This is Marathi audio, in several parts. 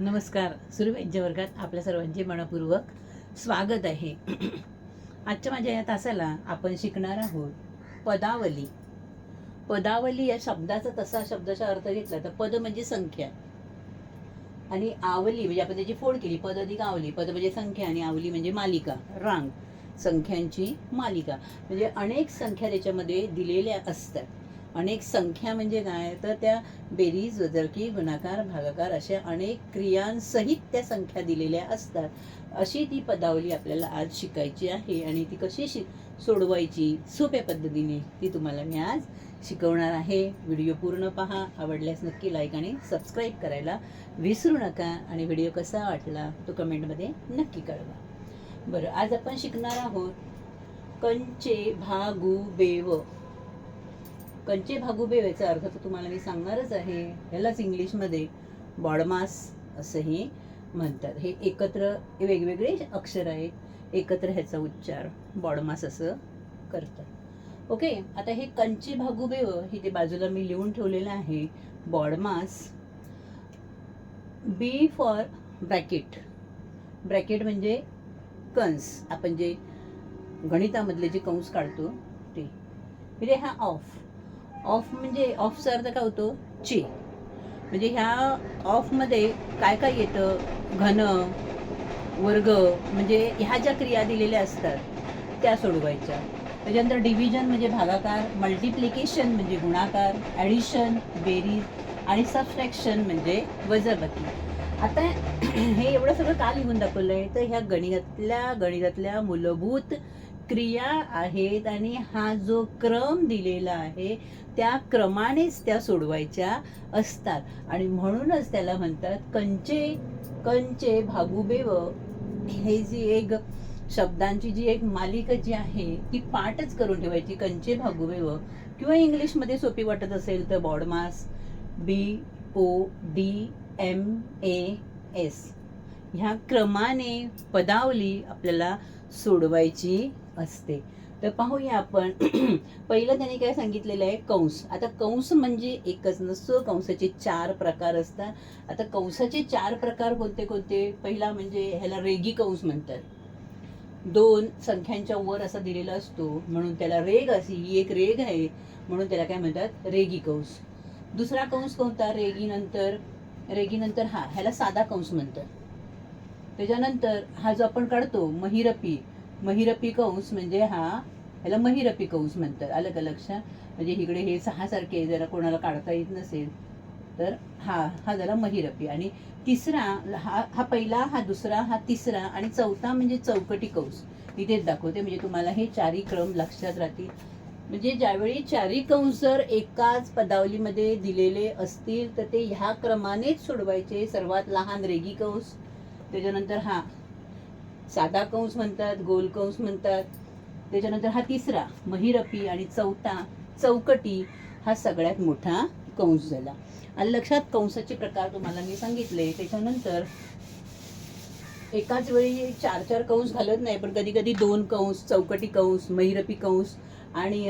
नमस्कार. सुरवैद्य वर्गात आपल्या सर्वांचे मनपूर्वक स्वागत आहे. आजच्या माझ्या या तासाला आपण शिकणार आहोत पदावली. पदावली या शब्दाचा तसा शब्दाचा अर्थ घेतला तर पद म्हणजे संख्या. आणि आवली म्हणजे आपण त्याची फोड केली. पद अधिक आवली. पद म्हणजे संख्या आणि आवली म्हणजे मालिका. रांग. संख्यांची मालिका. म्हणजे अनेक संख्या त्याच्यामध्ये दिलेल्या असतात. अनेक संख्या म्हणजे काय? तर त्या बेरीज वजरकी गुणाकार भागाकार अशा अनेक क्रियांसहित त्या संख्या दिलेल्या असतात. अशी ती पदावली आपल्याला आज शिकायची आहे आणि ती कशी शि सोडवायची? सोप्या पद्धतीने ती तुम्हाला मी आज शिकवणार आहे. व्हिडिओ पूर्ण पहा. आवडल्यास नक्की लाईक आणि सबस्क्राईब करायला विसरू नका आणि व्हिडिओ कसा वाटला तो कमेंटमध्ये नक्की कळवा. बरं आज आपण शिकणार आहोत. कंचे भागू बेव कंचे भागू याचा अर्थ तर तुम्हाला मी सांगणारच आहे. ह्यालाच इंग्लिशमध्ये बॉडमास असंही म्हणतात. हे एकत्र वेगवेगळे अक्षर आहेत. एकत्र ह्याचा उच्चार बॉडमास असं करतात. ओके आता हे कंचे भागुबेव हे ते बाजूला मी लिहून ठेवलेलं आहे. BODMAS B for bracket. Bracket म्हणजे कंस. आपण जे गणितामधले जे कंस काढतो ते. म्हणजे हा ऑफ. ऑफ म्हणजे ऑफचा अर्थ काय होतो? चे. म्हणजे ह्या ऑफमध्ये काय काय येतं? घन वर्ग म्हणजे ह्या ज्या क्रिया दिलेल्या असतात त्या सोडवायच्या. त्याच्यानंतर डिव्हिजन म्हणजे भागाकार मल्टिप्लिकेशन म्हणजे गुणाकार ॲडिशन बेरीज आणि सबस्ट्रॅक्शन म्हणजे वजाबाकी आता हे एवढं सगळं का लिहून दाखवलं आहे तर ह्या गणितातल्या गणितातल्या मूलभूत क्रिया आहेत आणि हा जो क्रम दिलेला आहे त्या क्रमानेच त्या सोडवायच्या असतात. आणि म्हणूनच त्याला म्हणतात कंचे कंचे भागुबेव. हे जी एक शब्दांची जी एक मालिका जी आहे ती पाठच करून ठेवायची कंचे भागुबेव. किंवा इंग्लिशमध्ये सोपी वाटत असेल तर BODMAS B O D M A S. ह्या क्रमाने पदावली आपल्याला सोडवायची असते. तर पाहूया आपण. पहिलं त्याने काय सांगितलेलं आहे? कंस. आता कंस म्हणजे एकच नसतो. कंसाचे चार प्रकार असतात. आता कंसाचे चार प्रकार कोणते कोणते? पहिला म्हणजे ह्याला रेगी कंस म्हणतात. दोन संख्यांच्या वर असा दिलेला असतो. म्हणून त्याला रेग अशी ही एक रेग आहे. म्हणून त्याला काय म्हणतात? रेगी कंस. दुसरा कंस कोणता? रेगीनंतर. रेगीनंतर हा. ह्याला साधा कंस म्हणतात. त्याच्यानंतर हा जो आपण काढतो महिरपी. महिरपी कंस म्हणजे हा ह्याला महिरपी कंस म्हणतात आलं का लक्षात म्हणजे इकडे हे सहा सारखे जरा कोणाला काढता येत नसेल तर हा हा झाला महिरपी. आणि तिसरा हा हा पहिला हा दुसरा हा तिसरा आणि चौथा म्हणजे चौकटी कंस. तिथेच दाखवते म्हणजे तुम्हाला हे चारी क्रम लक्षात राहतील. म्हणजे ज्यावेळी चारी कंस जर एकाच पदावलीमध्ये दिलेले असतील तर ते ह्या क्रमानेच सोडवायचे सर्वात लहान रेगी कंस. त्याच्यानंतर हा साधा कंस म्हणतात गोल कंस म्हणतात. त्याच्यानंतर हा तिसरा महिरपी आणि चौथा चौकटी हा सगळ्यात मोठा कंस झाला. आणि लक्षात कंसाचे प्रकार तुम्हाला मी सांगितले. त्याच्यानंतर एकाच वेळी चार चार कंस घालत नाही पण कधी कधी दोन कंस चौकटी कंस महिरपी कंस आणि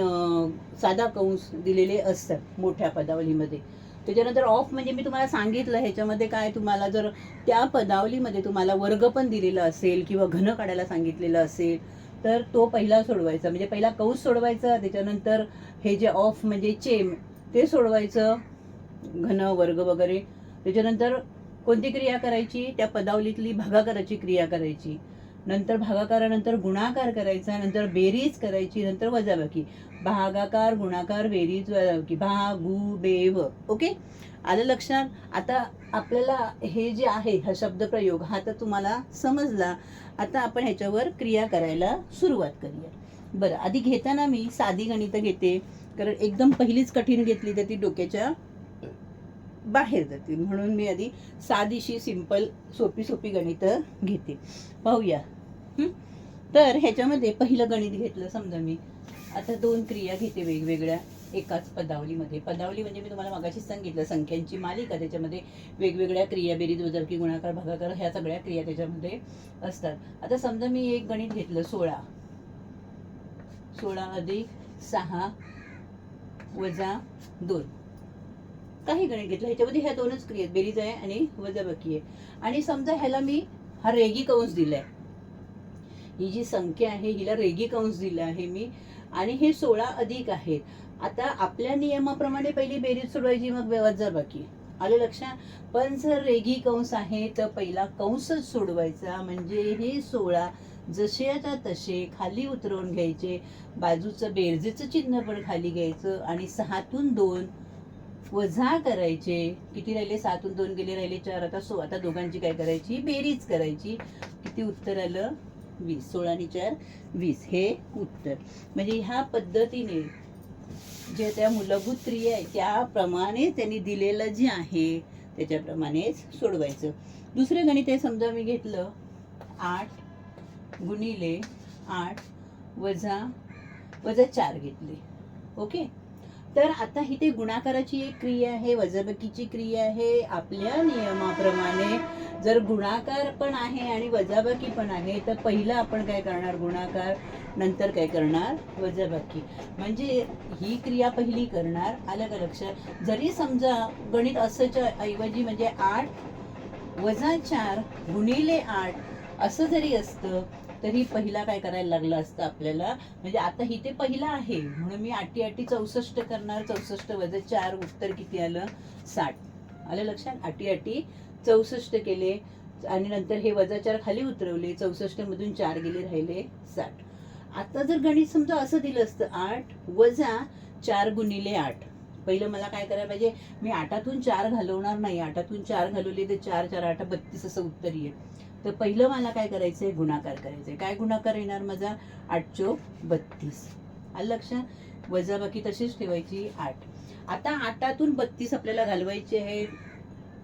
साधा कंस दिलेले असतात मोठ्या पदावलीमध्ये. त्याच्यानंतर ऑफ म्हणजे मी तुम्हाला सांगितलं ह्याच्यामध्ये काय तुम्हाला जर त्या पदावलीमध्ये तुम्हाला वर्ग पण दिलेला असेल किंवा घन काढायला सांगितलेलं असेल तर तो पहिला सोडवायचा. म्हणजे पहिला कौस सोडवायचा त्याच्यानंतर हे जे ऑफ म्हणजे चेम ते सोडवायचं घन वर्ग वगैरे. त्याच्यानंतर कोणती क्रिया करायची? त्या पदावलीतली भागाकाराची क्रिया करायची. नंतर भागाकारानंतर गुणाकार करायचा नंतर बेरीज करायची नंतर वजाबाकी. भागाकार गुणाकार बेरीज वजाबाकी. भागू बेव ओके? आलं लक्षात? आता आपल्याला हे जे आहे हा शब्दप्रयोग हा तर तुम्हाला समजला. आता आपण ह्याच्यावर क्रिया करायला सुरुवात करूया. बरं आधी घेताना मी साधी गणितं घेते. कारण एकदम पहिलीच कठीण घेतली तर ती डोक्याच्या बाहेर जातील म्हणून मी आधी साधीशी सिंपल सोपी सोपी गणितं घेते. पाहूया. तर ह्याच्यामध्ये पहिलं गणित घेतलं समजा मी. आता दोन क्रिया घेते वेगवेगळ्या एकाच पदावलीमध्ये. पदावली म्हणजे मी तुम्हाला मगाशी सांगितलं संख्यांची मालिका. त्याच्यामध्ये वेगवेगळ्या क्रिया बेरीज वजरकी गुणाकार भागाकार ह्या सगळ्या क्रिया त्याच्यामध्ये असतात. आता समजा मी एक गणित घेतलं सोळा. सोळा अधिक सहा वजा दोन. काही गणित घेतलं. ह्याच्यामध्ये ह्या दोनच क्रिया बेरीज आहे आणि वजाबाकी आहे. आणि समजा ह्याला मी हा रेगी कंस दिलाय. ही जी संख्या आहे हिला रेगी कंस दिला आहे मी. आणि हे सोळा अधिक आहेत. आता आपल्या नियमाप्रमाणे पहिली बेरीज सोडवायची मग वजाबाकी आलं लक्षात पण जर रेगी कंस आहे तर पहिला कंसच सोडवायचा. म्हणजे हे सोळा जसे आता तसे खाली उतरवून घ्यायचे. बाजूचं बेरजेचं चिन्ह पण खाली घ्यायचं. आणि सहातून दोन वजा करायचे. किती राहिले? सातून दोन गेले राहिले चार. आता सो आता दोघांची काय करायची? बेरीज करायची. किती उत्तर आलं? वीस सोळा आणि चार वीस. हे उत्तर. म्हणजे ह्या पद्धतीने जे त्या मूलभूत क्रिया आहे त्याप्रमाणे त्यांनी दिलेलं जे आहे त्याच्याप्रमाणेच सोडवायचं. दुसरं गणित आहे समजा मी घेतलं आठ गुणिले आठ वजा वजा चार घेतले. ओके? तर आता इथे गुणाकाराची एक क्रिया आहे वजाबाकीची क्रिया आहे. आपल्या नियमाप्रमाणे जर गुणाकार पण आहे आणि वजाबाकी पण आहे तर पहिलं आपण काय करणार? गुणाकार. नंतर काय करणार? वजाबाकी. म्हणजे ही क्रिया पहिली करणार. आलं का लक्षात? जरी समजा गणित असंच्या ऐवजी म्हणजे आठ वजा चार गुणिले आठ असं जरी असतं तरी पहिला काय करायला लागला असतं आपल्याला? म्हणजे आता ही ते पहिला आहे. म्हणून मी आठी आठी चौसष्ट करणार. चौसष्ट वजा चार उत्तर किती आलं? साठ. आलं लक्षात? आठी आठी चौसष्ट केले. आणि नंतर हे वजा चार खाली उतरवले. चौसष्ट मधून चार गेले राहिले साठ. आता जर गणित समजा असं दिलं असतं आठ वजा चार गुणिले आठ. पहिलं मला काय करायला पाहिजे मी आठातून चार घालवणार नाही. आठातून चार घालवले तर चार चार आठ बत्तीस असं उत्तर येईल. तर पहिलं मला काय करायचंय? गुणाकार करायचंय. काय गुणाकार येणार माझा? आठ चो बत्तीस. आलं लक्षात? वजाबाकी तशीच ठेवायची आठ. आता आठातून बत्तीस आपल्याला घालवायचे आहे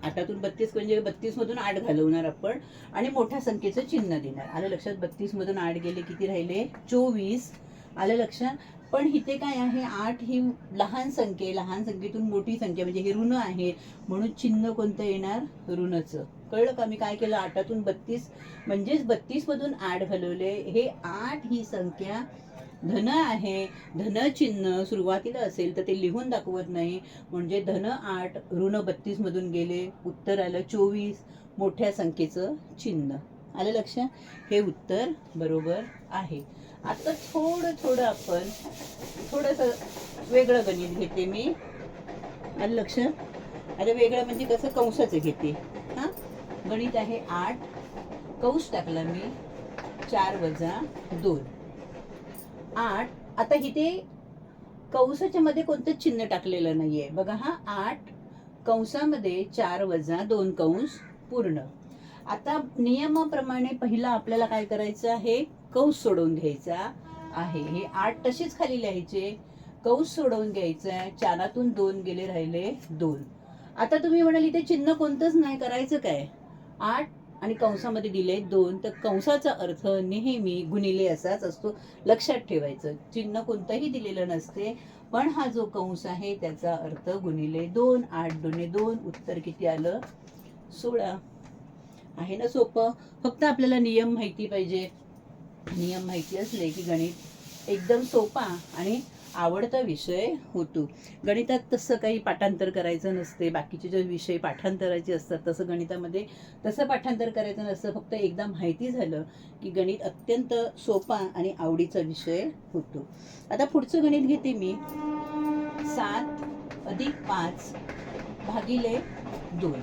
आठातून बत्तीस म्हणजे बत्तीस मधून आठ घालवणार आपण आणि मोठ्या संख्येचं चिन्ह देणार. आलं लक्षात? बत्तीस मधून आठ गेले किती राहिले? चोवीस. आलं लक्षात? पण इथे काय आहे आठ ही लहान संख्या लहान संख्येतून मोठी संख्या म्हणजे हे ऋण आहे. म्हणून चिन्ह कोणतं येणार? ऋणचं. कळलं का? मी काय केलं? आठातून बत्तीस म्हणजेच बत्तीस मधून आठ घालवले. हे आठ ही संख्या धन आहे. धन चिन्ह सुरुवातीला असेल तर ते लिहून दाखवत नाही. म्हणजे धन आठ ऋण बत्तीस मधून गेले. उत्तर आलं चोवीस मोठ्या संख्येचं चिन्ह. आलं लक्ष? हे उत्तर बरोबर आहे. आता थोडं थोडं आपण थोडंसं वेगळं गणित घेते मी. आलं लक्ष? आता वेगळं म्हणजे कसं? कंसाचं घेते. हा? गणित आहे आठ. कंस टाकला मी. चार वजा दोन. आठ. आता इथे कंसाच्या मध्ये कोणतं चिन्ह टाकलेलं नाहीये. बघा हा आठ. कंसामध्ये चार वजा दोन कंस पूर्ण. आता नियमाप्रमाणे पहिला आपल्याला काय करायचं आहे? कंस सोडवून घ्यायचा आहे. हे आठ तसेच खाली लिहायचे. कंस सोडवून घ्यायचं आहे चारातून दोन गेले राहिले दोन. आता तुम्ही म्हणाल इथे चिन्ह कोणतंच नाही. करायचं काय? आठ आणि कंसामध्ये दिले दोन. तर कंसाचा अर्थ नेहमी गुणिले असाच असतो. लक्षात ठेवायचं. चिन्ह कोणतंही दिलेलं नसते. पण हा जो कंस आहे त्याचा अर्थ गुणिले दोन. आठ दोन्ही दोन. उत्तर किती आलं? सोळा. आहे ना सोपं? फक्त आपल्याला नियम माहिती पाहिजे. नियम माहिती असले की गणित एकदम सोपा आणि आवडता विषय होतो. गणितात तसं काही पाठांतर करायचं नसते. बाकीचे जे विषय पाठांतराचे असतात तसं गणितामध्ये तसं पाठांतर करायचं नसतं. फक्त एकदा माहिती झालं की गणित अत्यंत सोपा आणि आवडीचा विषय होतो. आता पुढचं गणित घेते मी. सात अधिक पाच भागिले दोन.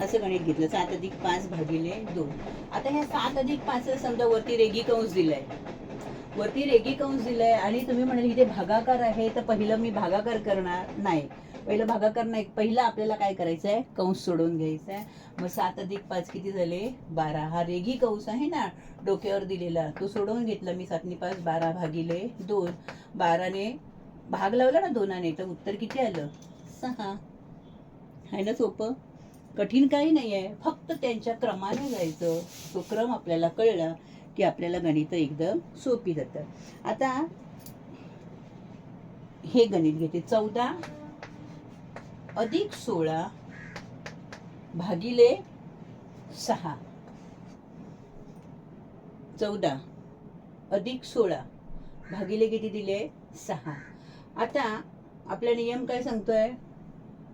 असं गणित घेतलं. सात अधिक पाच भागिले दोन. आता ह्या सात अधिक पाच समजा वरती रेगी कंस दिलाय. वरती रेगी कंस दिलाय आणि तुम्ही म्हणाल इथे भागाकार आहे तर पहिलं मी भागाकार करणार नाही. पहिलं भागाकार नाही पहिलं आपल्याला काय करायचं आहे कंस सोडवून घ्यायचा आहे मग सात अधिक पाच किती झाले? बारा. हा रेगी कंस आहे ना डोक्यावर दिलेला. तो सोडवून घेतला मी सातनी पाच बारा भागिले दोन. बाराने भाग लावला ना दोनाने तर उत्तर किती आलं? सहा. आहे ना सोपं? कठीण काही नाही आहे फक्त त्यांच्या क्रमाने जायचं. तो क्रम आपल्याला कळला की आपल्याला गणित एकदम सोपी जातं. आता हे गणित घेते. चौदा अधिक सोळा भागिले सहा. चौदा अधिक सोळा भागिले किती दिले? सहा. आता आपला नियम काय सांगतोय?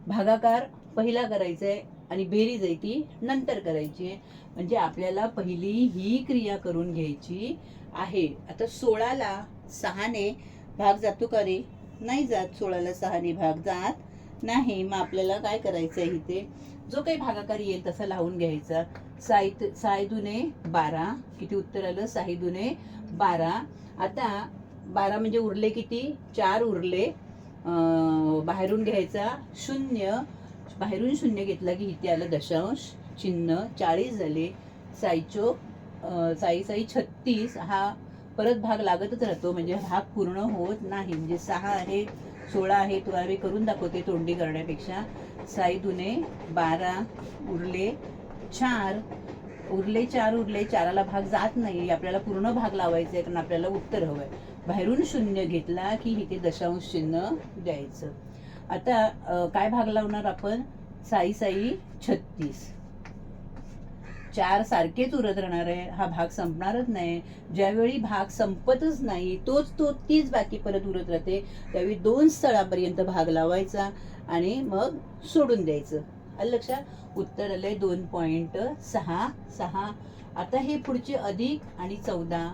भागाकार पहिला करायचा आहे आणि बेरीज आहे ती नंतर करायची आहे. म्हणजे आपल्याला पहिली ही क्रिया करून घ्यायची आहे. आता सोळाला सहाने भाग जातो का रे? नाही जात. सोळाला सहाने भाग जात नाही. मग आपल्याला काय करायचं आहे इथे? जो काही भागाकार येईल तसा लावून घ्यायचा. साई साई दुने बारा. किती उत्तर आलं? साई दुने बारा. आता बारा म्हणजे उरले किती? चार उरले. बाहेरून घ्यायचा शून्य. बाहेरून शून्य घेतला की इथे आलं दशांश चिन्ह चाळीस झाले साईचो साई साई छत्तीस हा परत भाग लागतच राहतो म्हणजे भाग पूर्ण होत नाही. म्हणजे सहा आहे सोळा आहे तुला मी करून दाखवते तोंडी करण्यापेक्षा. साई दुने बारा उरले चार. उरले चार उरले चाराला भाग जात नाही आपल्याला पूर्ण भाग लावायचा आहे कारण आपल्याला उत्तर हवं आहे बाहेरून शून्य घेतला की इथे दशांश चिन्ह द्यायचं. आता काय भाग लावणार आपण? साई साई छत्तीस. चार सारखेच उरत राहणार आहे. हा भाग संपणारच नाही. ज्यावेळी भाग संपतच नाही तोच तो तीच बाकी परत उरत राहते. त्यावेळी दोन स्थळापर्यंत भाग लावायचा आणि मग सोडून द्यायचं. आलं लक्षात? उत्तर आलंय दोन पॉईंट सहा सहा. आता हे पुढचे अधिक आणि चौदा.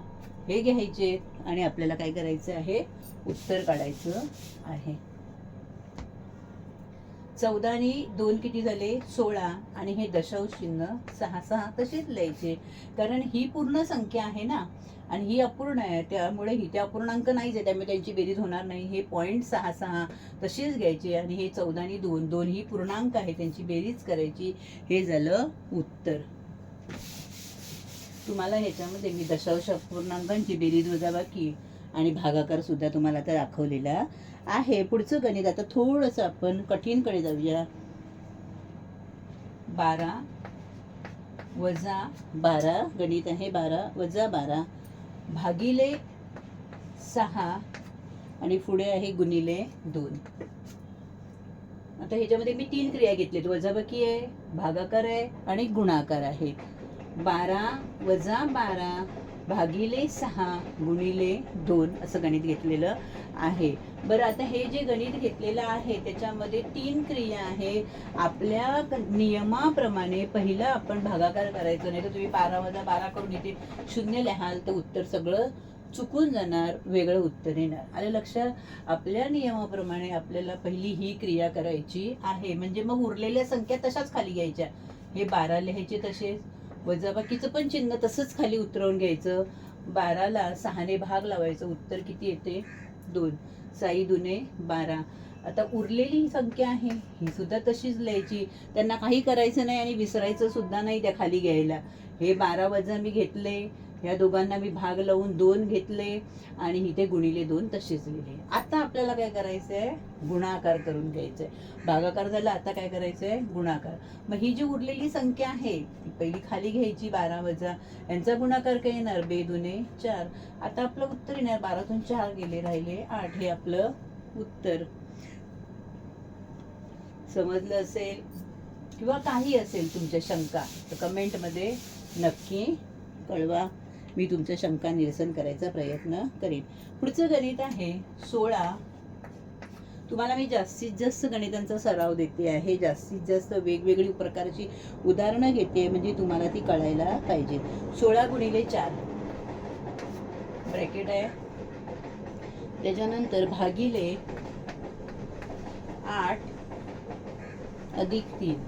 हे घ्यायचे आणि आपल्याला काय करायचं आहे? उत्तर काढायचं आहे. चौदा आणि दोन किती झाले? सोळा. आणि हे दशांश चिन्ह सहा सहा तसेच लिहायचे. कारण ही पूर्ण संख्या आहे ना? आणि ही अपूर्ण आहे. त्यामुळे ही त्या अपूर्णांक नाहीच आहे. त्यामुळे त्यांची बेरीज होणार नाही. हे पॉईंट सहा सहा तसेच घ्यायचे. आणि हे चौदा आणि दोन दोन ही पूर्णांक आहे. त्यांची बेरीज करायची. हे झालं उत्तर. तुम्हाला ह्याच्यामध्ये मी दशांश अपूर्णांकांची बेरीज वजाबाकी आणि भागाकार सुद्धा तुम्हाला आता दाखवलेला आहे. पुढचं गणित आता थोडंसं आपण कठीणकडे जाऊया. बारा वजा बारा गणित आहे बारा वजा बारा भागिले सहा आणि पुढे आहे गुणिले दोन. आता ह्याच्यामध्ये मी तीन क्रिया घेतलेत. वजाबाकी आहे भागाकार आहे आणि गुणाकार आहे. बारा वजा बारा भागिले सहा गुणिले दोन असं गणित घेतलेलं आहे. बरं आता हे जे गणित घेतलेलं आहे त्याच्यामध्ये तीन क्रिया आहे. आपल्या नियमाप्रमाणे पहिला आपण भागाकार करायचं नाही तर तुम्ही बारा वजा बारा करून इथे शून्य लिहाल तर उत्तर सगळं चुकून जाणार वेगळं उत्तर येणार. आलं लक्षात आपल्या नियमाप्रमाणे आपल्याला पहिली ही क्रिया करायची आहे. म्हणजे मग उरलेल्या संख्या तशाच खाली घ्यायच्या. हे बारा लिहायचे तसेच. वजाबाकीचं पण चिन्ह तसंच खाली उतरवून घ्यायचं. बाराला सहाने भाग लावायचं. उत्तर किती येते? दोन. साई दुने बारा. आता उरलेली ही संख्या आहे. ही सुद्धा तशीच लिहायची. त्यांना काही करायचं नाही आणि विसरायचं सुद्धा नाही त्या खाली घ्यायला. हे बारा वजा मी घेतले. ह्या दोघांना मी भाग लावून दोन घेतले आणि इथे गुणिले दोन तसेच लिहिले. आता आपल्याला काय करायचं आहे गुणाकार करून घ्यायचं आहे भागाकार झाला आता काय करायचं आहे गुणाकार. मग ही जी उरलेली संख्या आहे ती पहिली खाली घ्यायची बारा वजा. यांचा गुणाकार काय येणार? बे दुने चार. आता आपलं उत्तर येणार. बारातून चार गेले राहिले आठ. हे आपलं उत्तर. समजलं असेल? किंवा काही असेल तुमच्या शंका तर कमेंटमध्ये नक्की कळवा. मी तुमच्या शंका निरसन करायचा प्रयत्न करीन. पुढचं गणित आहे सोळा. तुम्हाला मी जास्तीत जास्त गणितांचा सराव देते आहे. जास्तीत जास्त वेगवेगळी प्रकारची उदाहरणं घेते म्हणजे तुम्हाला ती कळायला पाहिजे. सोळा गुणिले चार. ब्रॅकेट आहे. त्याच्यानंतर भागिले आठ अधिक तीन.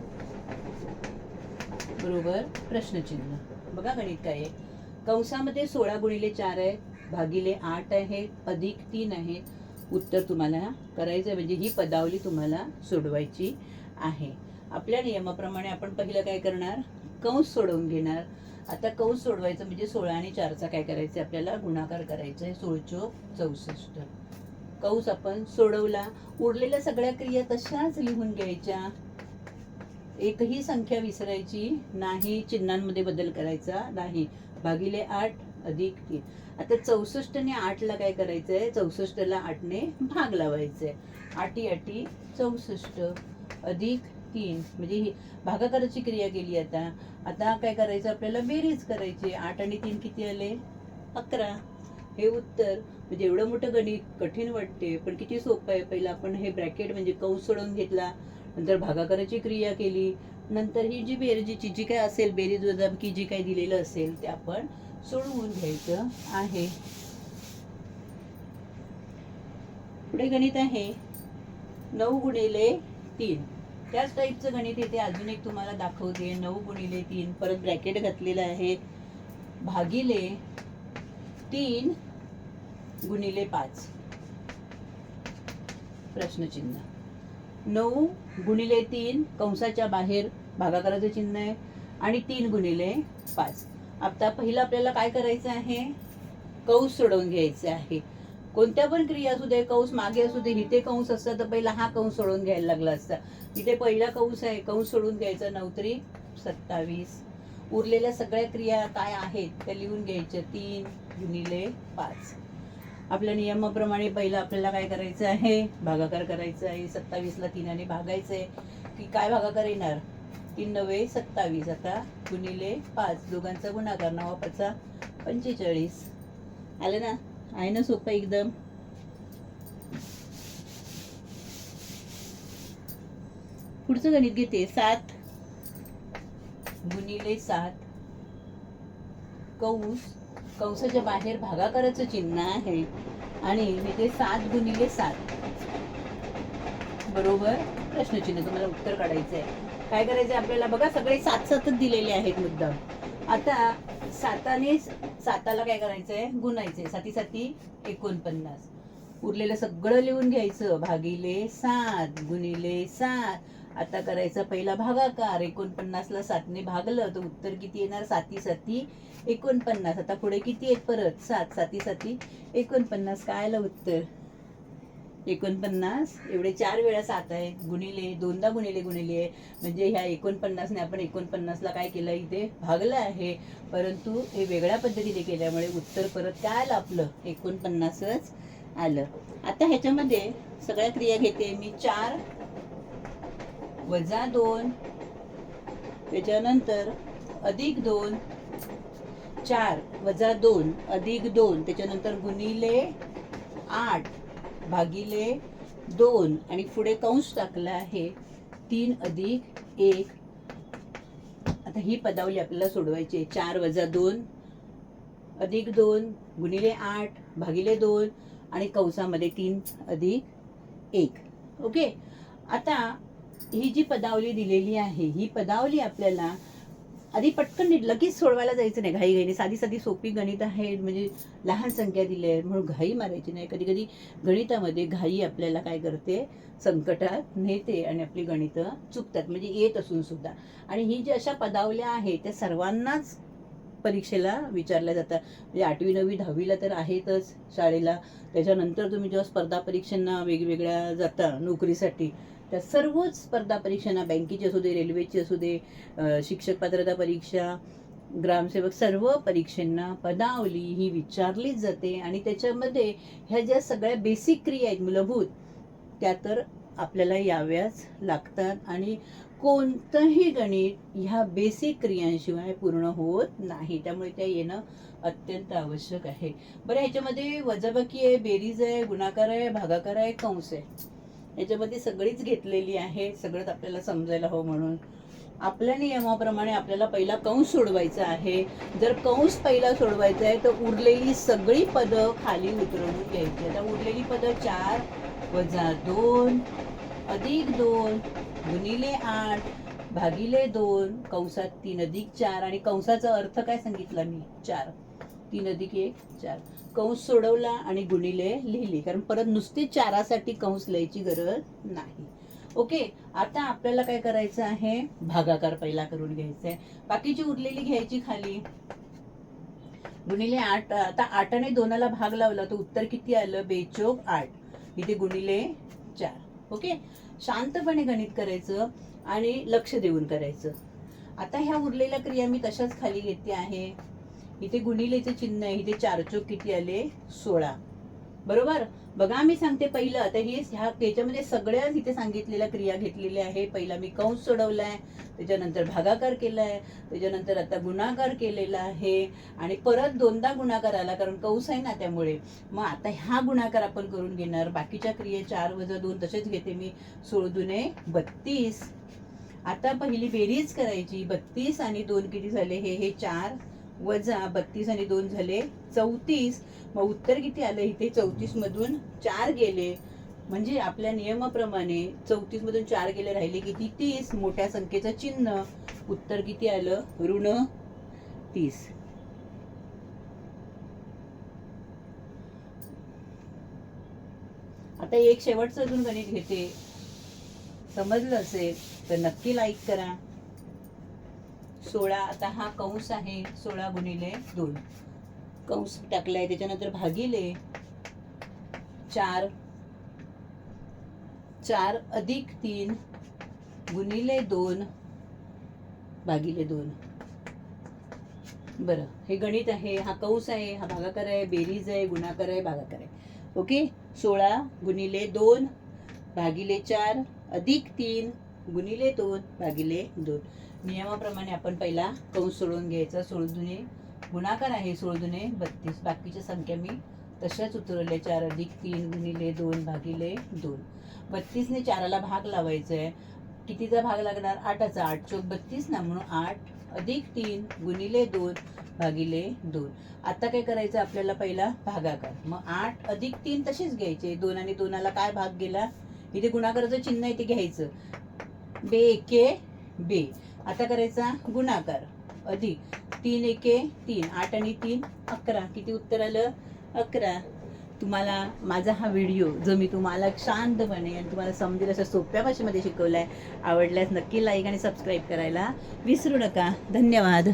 बरोबर? प्रश्नचिन्ह. बघा गणित काय आहे. कंसामध्ये सोळा गुणिले चार आहे भागिले आठ आहे अधिक तीन आहे. उत्तर तुम्हाला करायचं आहे म्हणजे ही पदावली तुम्हाला सोडवायची आहे. आपल्या नियमाप्रमाणे आपण पहिलं काय करणार? कंस सोडवून घेणार. आता कंस सोडवायचं म्हणजे सोळा आणि चारचा काय करायचं? आपल्याला गुणाकार करायचा आहे सोळचो चौसष्ट. कंस आपण सोडवला. उरलेल्या सगळ्या क्रिया तशाच लिहून घ्यायच्या? एकही संख्या विसरायची नाही चिन्हांमध्ये बदल करायचा नाही. भागिले आठ अधिक तीन. आता चौसष्ट आठला काय करायचं आहे चौसष्टला आठने भाग लावायचा. आहे आठी आठी चौसष्ट अधिक तीन. म्हणजे ही भागाकाराची क्रिया केली आता. आता काय करायचं? आपल्याला बेरीज करायची. आठ आणि तीन किती आले? अकरा. हे उत्तर. म्हणजे एवढं मोठं गणित कठीण वाटते पण किती सोपं आहे. पहिलं आपण हे ब्रॅकेट म्हणजे कंस सोडून घेतला. नंतर भागाकाराची क्रिया केली. नंतर ही जी बेरजीची जी काय असेल बेरीज की जी काही दिलेलं असेल ते आपण सोडवून घ्यायचं आहे. पुढे गणित आहे. नऊ गुणिले तीन. त्याच टाईपचं गणित येते अजून एक तुम्हाला दाखवते. नऊ गुणिले तीन. परत ब्रॅकेट घातलेलं आहे. भागिले तीन गुणिले पाच. प्रश्नचिन्ह. नऊ गुणिले तीन कंसाच्या बाहेर भागाकाराचं चिन्ह आहे. आणि तीन गुणिले पाच. आता पहिलं आपल्याला काय करायचं आहे? कंस सोडवून घ्यायचे आहे. कोणत्या पण क्रिया असू दे कंस मागे असू दे इथे कंस असतं तर पहिला हा कंस सोडवून घ्यायला लागला असता. इथे पहिला कंस आहे कंस सोडून घ्यायचा नवतरी सत्तावीस. उरलेल्या सगळ्या क्रिया काय आहेत? त्या लिहून घ्यायच्या तीन गुणिले पाच. आपल्या नियमाप्रमाणे पहिलं आपल्याला काय करायचं आहे? भागाकार करायचं आहे. सत्तावीसला तीनाने भागायचं आहे. की काय भागाकार येणार? तीन नव्हे सत्तावीस. आता गुणिले पाच. दोघांचा गुणाकार नवा पाचा. पंचेचाळीस. आलं ना? आहे ना सोपं एकदम? पुढचं गणित घेते. सात गुणिले सात. कौस कंसाच्या बाहेर भागाकाराचं चिन्ह आहे. आणि इथे सात गुणिले सात. बरोबर? प्रश्नचिन्ह तुम्हाला उत्तर काढायचं आहे. काय करायचं आपल्याला? बघा सगळे सात सातच दिलेले आहेत मुद्दाम. आता साताने साताला काय करायचंय? गुणायचंय. साती साती एकोणपन्नास. उरलेलं सगळं लिहून घ्यायचं. भागिले सात गुणिले सात. आता करायचा पहिला भागाकार एकोणपन्नासला सातने भागलं तर उत्तर किती येणार? साती साती एकोणपन्नास. आता पुढे किती आहेत परत? सात साती साती एकोणपन्नास. काय आलं उत्तर? एकोणपन्नास. एवढे चार वेळा सात आहे. गुणिले दोनदा गुणिले गुणिले. आहे म्हणजे ह्या एकोणपन्नासने आपण एकोणपन्नासला काय केलं? इथे भागलं आहे. परंतु हे वेगळ्या पद्धतीने केल्यामुळे उत्तर परत काय आलं आपलं? एकोणपन्नासच आलं. आता ह्याच्यामध्ये सगळ्या क्रिया घेते. मी चार वजा दोन. त्याच्यानंतर अधिक दोन. चार वजा दोन अधिक दोन. त्याच्यानंतर गुणिले आठ भागिले दोन. आणि पुढे कंस टाकला आहे तीन अधिक एक. आता ही पदावली आपल्याला सोडवायची आहे. चार वजा दोन अधिक दोन गुणिले आठ भागिले दोन. आणि कंसामध्ये तीन अधिक एक. ओके? आता ही जी पदावली दिलेली आहे ही पदावली आपल्याला आधी पटकन नीट लगेच सोडवायला जायचं नाही. घाई घाईने साधी साधी सोपी गणित आहे म्हणजे लहान संख्या दिली आहे म्हणून घाई मारायची नाही. कधी कधी गणितामध्ये घाई आपल्याला काय करते? संकटात नेते आणि आपली गणितं चुकतात म्हणजे येत असून सुद्धा. आणि ही जी अशा पदावल्या आहेत त्या सर्वांनाच परीक्षेला विचारल्या जातात. म्हणजे आठवी नववी दहावीला तर आहेतच शाळेला. त्याच्यानंतर तुम्ही जेव्हा स्पर्धा परीक्षांना वेगवेगळ्या जाता नोकरीसाठी त्या सर्वच स्पर्धा परीक्षांना बँकेची असू दे रेल्वेची असू दे शिक्षक पात्रता परीक्षा ग्रामसेवक सर्व परीक्षांना पदावली ही विचारलीच जाते आणि त्याच्यामध्ये ह्या ज्या सगळ्या बेसिक क्रिया आहेत मूलभूत त्या तर आपल्याला याव्याच लागतात आणि कोणतंही गणित ह्या बेसिक क्रियांशिवाय पूर्ण होत नाही. त्यामुळे त्या येणं अत्यंत आवश्यक आहे. बरं ह्याच्यामध्ये वजाबाकी आहे बेरीज आहे गुणाकार आहे भागाकार आहे कंस आहे. याच्यामध्ये सगळीच घेतलेली आहे सगळंच आपल्याला समजायला हवं म्हणून. आपल्या नियमाप्रमाणे आपल्याला पहिला कंस सोडवायचा आहे. जर कंस पहिला सोडवायचा आहे तर उरलेली सगळी पदं खाली उतरवून घ्यायची. आता उरलेली पदं चार वजा दोन अधिक दोन गुणिले आठ भागिले दोन कंसात तीन अधिक चार. आणि कंसाचा अर्थ काय सांगितला मी? चार. तीन अधिक एक चार. कंस सोडवला आणि गुणिले लिहिली. कारण परत नुसते चारासाठी कंस लिहायची गरज नाही. ओके आता आपल्याला काय करायचं आहे? भागाकार पहिला करून घ्यायचा आहे बाकीची उरलेली घ्यायची खाली. गुणिले आठ आता आठाने दोनाला भाग लावला तर उत्तर किती आलं? बेचोक आठ. इथे गुणिले चार. ओके शांतपणे गणित करायचं आणि लक्ष देऊन करायचं. आता ह्या उरलेल्या क्रिया मी तशाच खाली घेते आहे? इथे गुणिलेचे चिन्ह आहे इथे चार चोक किती आले? सोळा. बरोबर? बघा मी सांगते पहिलं. आता हे ह्या त्याच्यामध्ये सगळ्याच इथे सांगितलेल्या क्रिया घेतलेल्या आहे पहिला मी कंस सोडवलाय त्याच्यानंतर भागाकार केलाय त्याच्यानंतर आता गुणाकार केलेला आहे. आणि परत दोनदा गुणाकार आला कारण कंस आहे ना त्यामुळे. मग आता ह्या गुणाकार आपण करून घेणार. बाकीच्या क्रिये चार वजा दोन तसेच घेते मी. सोळ दुने बत्तीस. आता पहिली बेरीज करायची. बत्तीस आणि दोन किती झाले? हे हे चार. वजा बत्तीस आणि दोन झाले चौतीस. मग उत्तर किती आलं? इथे चौतीस मधून चार गेले. म्हणजे आपल्या नियमाप्रमाणे चौतीस मधून चार गेले राहिले किती? तीस. मोठ्या संख्येचं चिन्ह. उत्तर किती आलं? ऋण तीस. आता एक शेवटचं अजून गणित घेते. समजलं असेल तर नक्की लाईक करा. सोळा आता हा कंस आहे सोळा गुणिले दोन. कंस टाकलाय त्याच्यानंतर भागिले. चार. चार अधिक तीन गुणिले दोन भागिले दोन. बरं हे गणित आहे हा कंस आहे हा भागाकार आहे बेरीज आहे गुणाकार आहे भागाकार आहे. ओके? सोळा गुणिले दोन भागिले चार अधिक तीन गुणिले दोन भागिले दोन. नियमाप्रमाणे आपण पहिला कंस सोडून घ्यायचा. सोळदुने गुणाकार आहे. सोळदुने बत्तीस. बाकीच्या संख्या मी तशाच उतरवल्या. चार अधिक तीन गुणिले दोन भागिले दोन. बत्तीसने चाराला भाग लावायचा आहे कितीचा भाग लागणार? आठाचा. आठ चौक बत्तीस ना म्हणून आठ अधिक तीन गुणिले दोन भागिले दोन. आता काय करायचं? आपल्याला पहिला भागाकार. मग आठ अधिक तीन तसेच घ्यायचे. दोन आणि दोनाला काय भाग गेला? इथे गुणाकाराचं चिन्ह आहे ते घ्यायचं. बे एके बे. आता करायचा गुणाकार. अधिक तीन एके तीन. आठ आणि तीन अकरा. किती उत्तर आलं? अकरा. तुम्हाला माझा हा व्हिडिओ जो मी तुम्हाला शांतपणे आणि तुम्हाला समजेल अशा सोप्या भाषेमध्ये शिकवलाय आवडल्यास नक्की लाईक आणि सबस्क्राईब करायला विसरू नका. धन्यवाद.